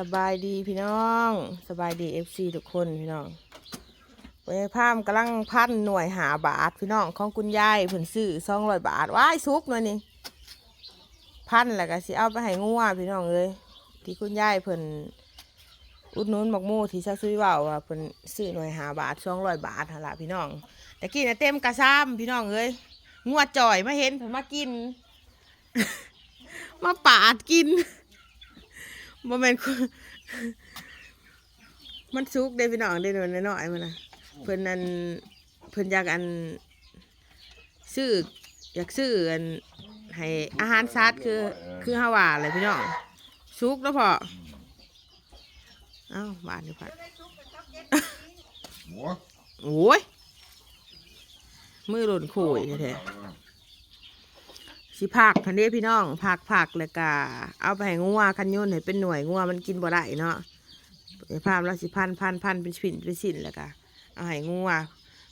สบายดีพี่น้อง สบายดีเอฟซีทุกคนพี่น้องไปพามกำลังพันหน่วยหาบาทพี่น้องของคุณยายเพิ่นซื้อสองร้อยบาทว้ายซุกหน่อยนี่พันแล้วก็สิเอาไปให้งัวพี่น้องเลยที่คุณยายเพิ่นอุดหนุนหมกมูที่ซาซุยเว่าว่าเพิ่นซื้อหน่วยหาบาทสองร้อยบาทหละพี่น้องแต่กี้นะเต็มกระซ้ำพี่น้องเอ้ยงัวจ่อยมาเห็นเพิ่นมากิน มาปาดกิน บ่แม่นคนมันสุกได้พี่น้องได้หน่อยน้อยๆมันนะเพิ่นนั่นเพิ่นอยากอัน ซื้ออยากซื้ออันให้อาหารสัตว์คือคือฮาว่าอะไรพี่น้องสุกแล้วพอเอ้าบานอยู่พัดหัวโอ้ยมือหล่นข่ยแท้ๆ สิผักพันเด้พี่น้องผักผักแล้วก็เอาไปให้งัวคันยุ่นให้เป็นหน่วยงัวมันกินบ่ได้เนาะไอ้ภาพเราสิพันพันพันเป็นชิ้นเป็นสิ้นแล้วก็เอาให้งัว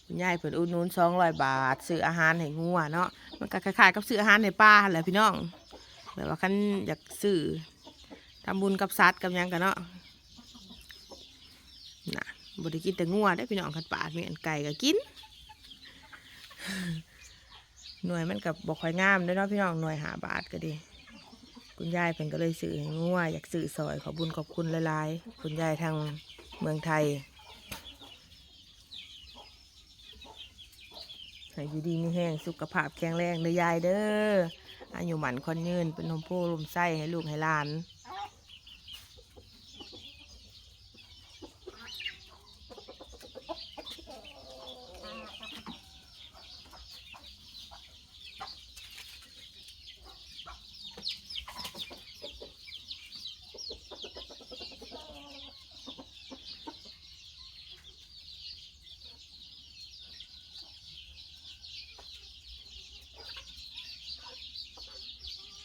คุณยายเพิ่นอุดหนุนสองร้อยบาทซื้ออาหารให้งัวเนาะมันก็คล้ายๆกับซื้ออาหารให้ป้าแหละพี่น้องแบบว่าคันอยากซื้อทำบุญกับสัตว์กับยังกันเนาะน่ะบได้กินแต่งัวได้พี่น้องคันปาดมีอันไก่ก็กิน หน่วยมันกับบอกค่อยงามด้อเนาะพี่น้องหน่วยหาบาทก็ดี คุณยายเป็นก็เลยสื่อให้งัวอยากสื่อซอยขอบุญขอบคุณหลายๆ คุณยายทางเมืองไทยให้อยู่ดีมีแห้งสุขภาพแข็งแรงเลยยายเด้ออายุหมันคนยืนเป็นนมโพลมไส้ให้ลูกให้หลาน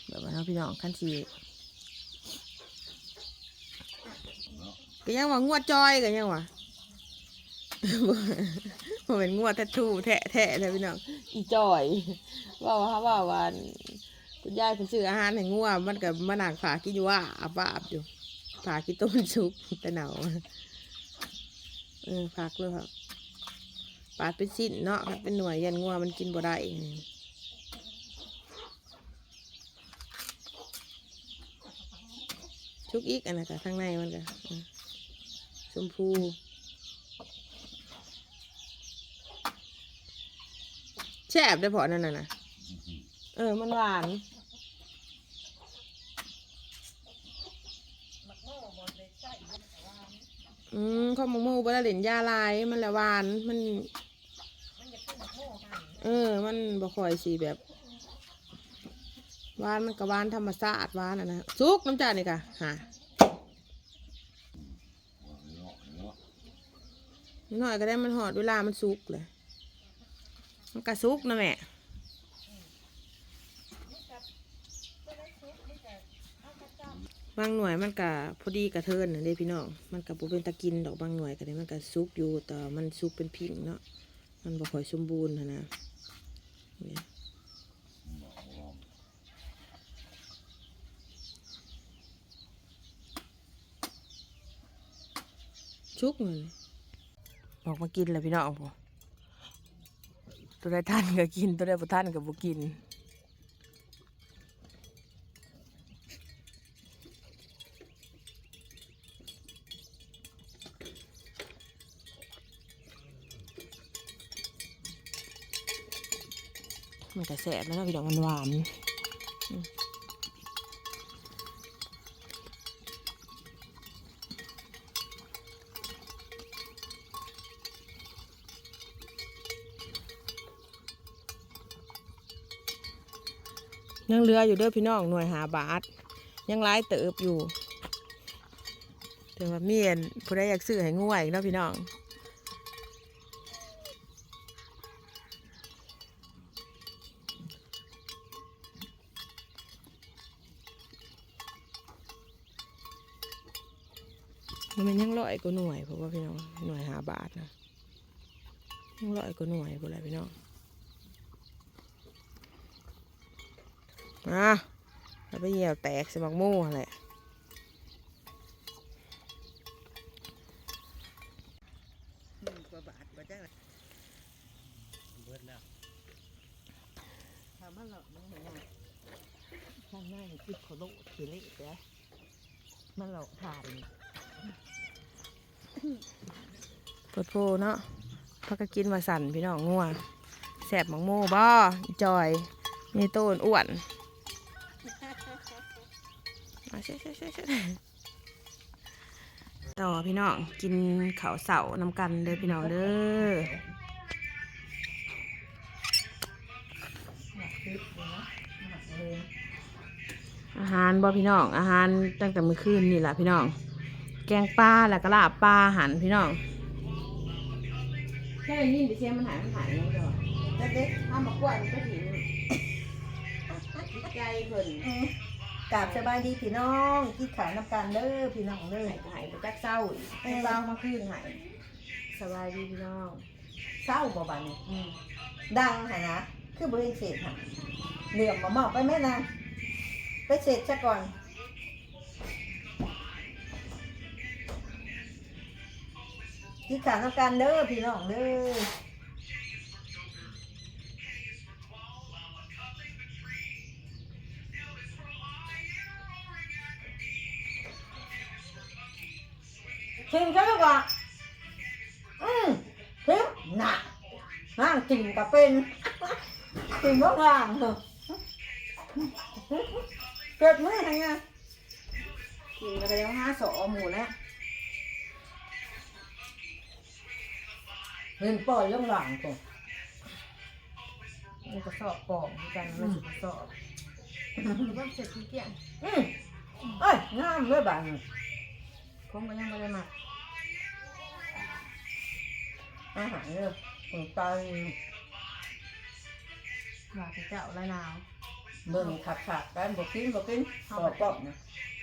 แบบว่าเนาะพี่น้องขั้นสีก็ยังว่างวดจอยก็ยังว่าบ่เป็นงวดแททูแทะแทะเลยพี่น้องอีจอยว่าว่าว่าว่าคุณยายเพิ่นซื้ออาหารให้งัวมันก็มานั่งฝากินอยู่ว่าอาบอาบอยู่ฝากินต้นซุปแต่หนาวเออพักเลยครับปาดเป็นสิ้นเนาะคันเป็นหน่วยยันงัวมันกินบ่ได้ ชุกอีกอันนั้นก็ข้างในมันก็อืมชมพูแช่บได้พอนั่นน่ะนะเออ มันหวานอืมข้าวหมกโม่บละเหรนยาลาย มันละหวาน มัน เออ มันบ่ค่อยสีแบบ หวานมันก็หวานธรรมชาติหวานอะนะซุกน้ำจานนี่กะฮะนหน่อยก็ได้มันหอดเวลามันซุกเลยมันก็ซุกนะแม่บางหน่วยมันก็พอดีกระเทินนะเด้พี่น้อง มันก็บ่เป็นตะกินดอกบางหน่วยก็ได้มันก็ซุกอยู่แต่มันซุกเป็นพิงเนาะ มันบ่ค่อยสมบูรณ์นนะเนี่ย ชุกเลยออกมากินเลยพี่น้องผมตัวได้ท่านก็กิน ตัวได้บ่ท่านก็บ่กินมันก็แสบแล้วพี่น้องมันหวาน ยังเหลืออยู่เด้อพี่น้องหน่วยหาบาท ยังร้ายเติบอยู่แต่ว่าเมียนผู้ใดอยากซื้อให้ง่วยเนาะพี่น้องมันยังร้อยกว่าหน่วยเพราะว่าพี่น้องหน่วยหาบาทนะยังร้อยกว่าหน่วยบ่ไรพี่น้อง นะแล้วไปเหยี่ยวแตกสมักมู่อะไรมาหลกน้องหน่อละเด้อกผ่านปวดโพเนาะพักกินมาสั่นพี่น้องงัวแสบมังโม่บ่จอย มีต้นอ้วน ต่อพี่น้องกินข้าวเสาน้ำกันเด้อพี่น้องเด้อหนักคลิปเลยนะหนักเลยอาหารบ่พี่น้อง อาหารตั้งแต่เมื่อคืนนี่แหละพี่น้อง แกงปลาแล้วก็ลาบปลาหันพี่น้องแค่ยินไปเชียมันหายมันหายแล้วจ้ะแล้วเด็กทำมากล้วยมันก็หิวจิตใจเพิ่น กราบสบายดีพี่น้องกินขาวน้ำกันเด้อพี่น้องเด้อ หายหายไปจักเศร้าอีกให้เศร้ามาคืนหายสบายดีพี่น้องเศร้าบ่บัดนี้อืมดังหะนะคือบริเศษหะเหลื่อมมาหมอกไปแม่นางไปเสร็จซะก่อนกินขาวน้ำกันเด้อพี่น้องเด้อ ชิมซะดีกว่าอืมชิมหนักนั่งกินกับเป็นกินบ้างล่างเหรอเกิดมือไงอะกินกระเดียวห้าสอหมูนะเห็นปล่อยล่องหลังก่อนมันกระสอบปอกเหมือนกันมันสิกระสอบมันก็เสร็จทุกอย่างอืมเอ้ยงามเลยบ้าน ผมก็ยังไม่ได้มาอาหารเลยผมตายว่าพระเจ้าละนาวเบิ่งขัดขัดๆกันบอกกินบอกกินปอกปอกนะ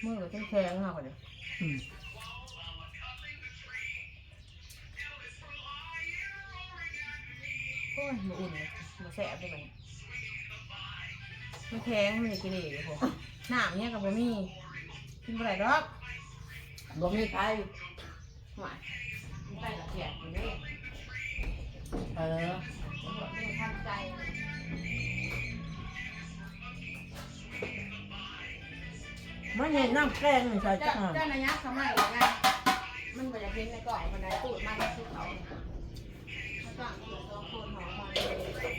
มือก็แข็งๆมากกว่าเดิมอืมโอ้ยมาอุ่นเลยมาแสบด้วยมันมันแข็งมันจะกินเองโหน้ำเนี่ยกับบ่มีกินบ่ได้ดอก บอกมีใครหวานมันไปละเอียดมันนี่เออมันบอกเรื่องทันใจมันเห็นน้ำแกงใส่เจ้าจังเจ้านายยักษ์เขาไม่หรอกไงมันบ่อยากเห็นในกล่องคนใดตูดมันคือเขาเขาตั้งตัวสองคนหอมมาเลย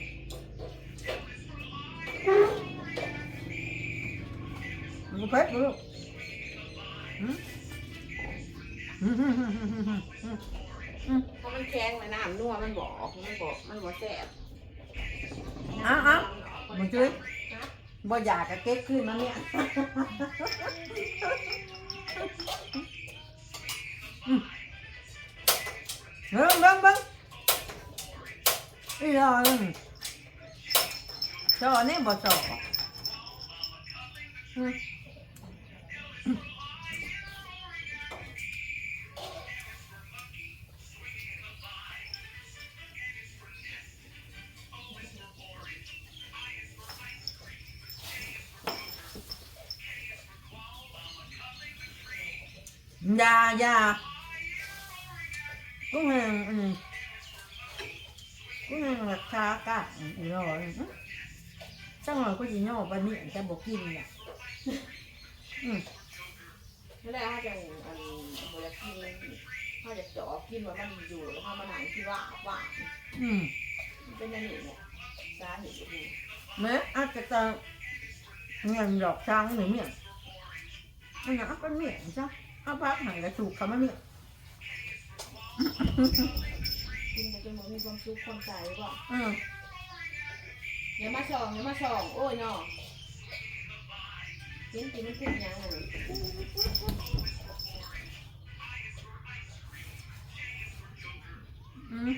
มันเพชรลูก เพราะมันแข็งเลยน้ำนัวมันบอกมันบอกมันบอกแสบอ้าวอ้าวมันช่วยบ่อยากกะเก็บขึ้นมาเนี่ยอืมเบิ้งเบิ้งเบิ้งอีหลอยจอนี่บ่จอ ยายากูแห้งอืมกูแห้งราคากะอีหลอยอืมจังหวะกูสิย่อปานนี้จะบ่กินอะอืมไม่ได้เขาจะอันบริกินเขาจะเจาะกินว่ามันอยู่แล้วเขามาหนังที่ว่าว่าอืมเป็นอย่างนี้เนี่ยสาเหตุอยู่แม่อาจจะเงินดอกช้างหรือเมี่ยงอันนี้เอาเป็เมี่ยงจ้ะ เอาพักหายกระถูกคำว่าเมี่ยงกินกันจนหมดมีความสุขความใจว่าอืมเดี๋ยวมาส่องเดี๋ยวมาส่องโอ้ยเนาะกินกินมันขึ้นยังไงอืม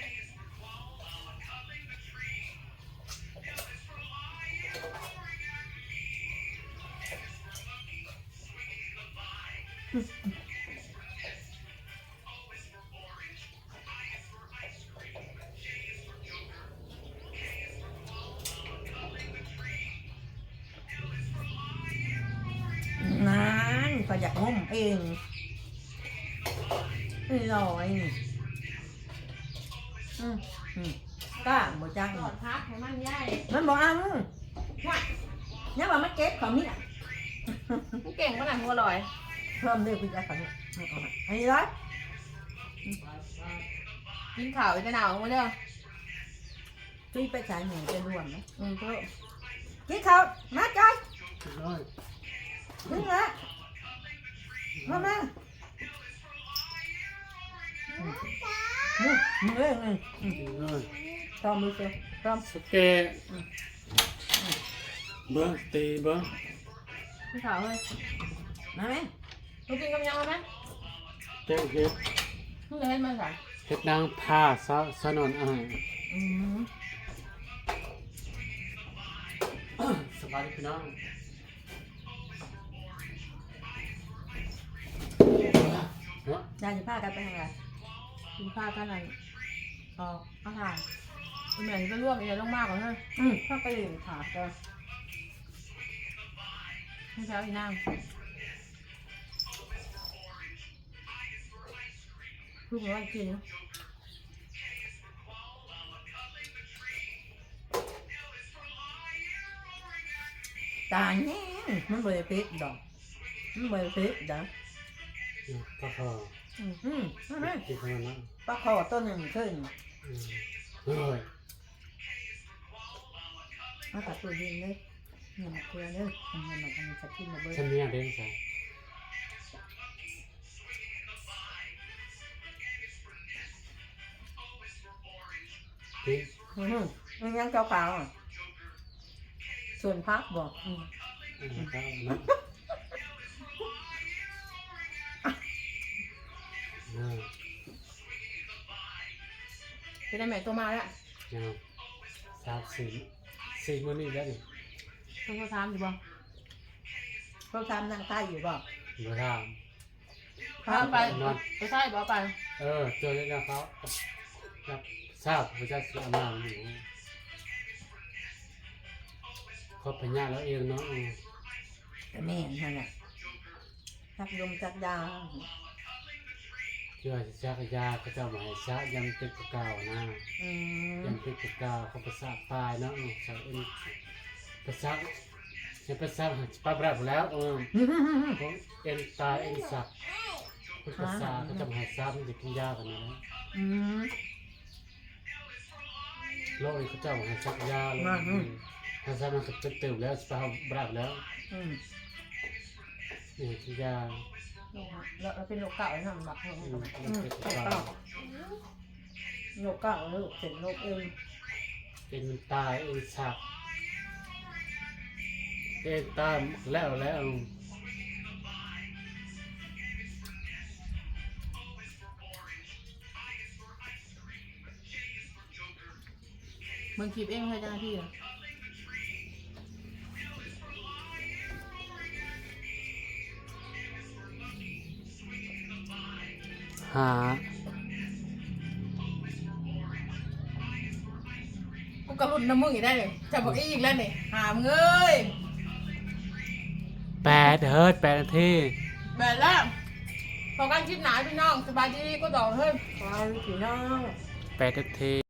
ก็อยากงมเองนี่ลอยนี่อืมอืมกล้าบ่จังก่อนพักให้มันย่ายมันบอกเอาว่าเนี่ยว่ามันเก็บของนี่มันเก่งขนาดหัวลอย เพิ่มเรื่องคุณยายของนี่เอาเอามาอันนี้ร้อยกินข่าวจะหนาวมาเด้อพี่ไปฉายหมูจะรวมนะอืมเพิ่มกินข้าวมาจ้อย ร้อยถึงแล้ว มามาอืมอืมมือเองอืมอืมร้อยพร้อมมือเชียวพร้อมสเกเบิ้งตีเบิ้งกินข่าวเลยมาไหมลูกกินกับยังไหมเจ๊เฮ็ดลูกจะให้มันใส่เฮ็ดนางผ้าซะสนอนอาหารอืมสบายดีพี่น้อง เนาะยายจะพากันไปทางไหนกินข้าวกันนั่นออกอาหารเหมือนจะร่วมอีกต้องมากกว่าเนอะอืมพาไปเรียนขากันไม่เช้าอีนั่งลูกบอกว่ากินตาแง่มันบริเพชรดอกมันบริเพชรดอก ก็พออืมอืมมาไหมกินขนาดนั้นปลาคอตัวหนึ่งขึ้นอืมร้อยมาตัดตัวเย็นเลยเงินมาเกลือเลยเงินมาทำสักทีมาเบิ้ฉันเนี่ยเด้งใส่ตีอืมมันยังขาวๆอะส่วนพักบอกอืม เอาเนาะอ่าจะได้แม่ตัวมาแล้วยังสามสี่สี่มื้อนี้แล้วนี่ต้องเขาถามอยู่บ่เขาทำนั่งใต้อยู่บอกบ่ถามถามไปนอนไปใช่บ่ไป เออเจอแล้วเขาครับทราบพระเจ้าเสียอำนาจอยู่เขาพญาแล้วเองเนาะอืมแต่แม่นนั่นแหละทักยมจักยาเชื่อจะชักยาเขาเจ้าหมายชะยังเป็นกะเก่านะอืมยังเป็นกะเก่าเขาภาษาปลายเนาะอืมชาวเอ็นภาษาจะภาษาปลาบราบแล้วเออของเอ็นตายเอ็นสักเป็นภาษาเขาจะหมายซ้ำจะกินยากันนะอืมโลกนี้เขาเจ้าหายชักยาเลยภาษามันก็เป็นตื่นแล้วสปาบราบแล้วอืมนี่กินยา แล้วเราเป็นโรคเก่าไอ้หนแบบอืมอืมเกกะต้อเก่างโลกเก้าลูกเสร็จโลกเองเอ็นตายเอ็นสักเอ็นตายแล้วแล้วมึงคลิปเองให้เจ้าหน้าที่เหรอ หากูกระลุนน้ำมึงอีกได้เลยจะบอกอีกแล้วนี่หามเงยแปดเฮิร์ตแปดนาทีแบบแล้วพอกันคิดหนาพี่น้องสบายดีก็ต่อเฮ้ย ไปพี่น้อง แปดนาที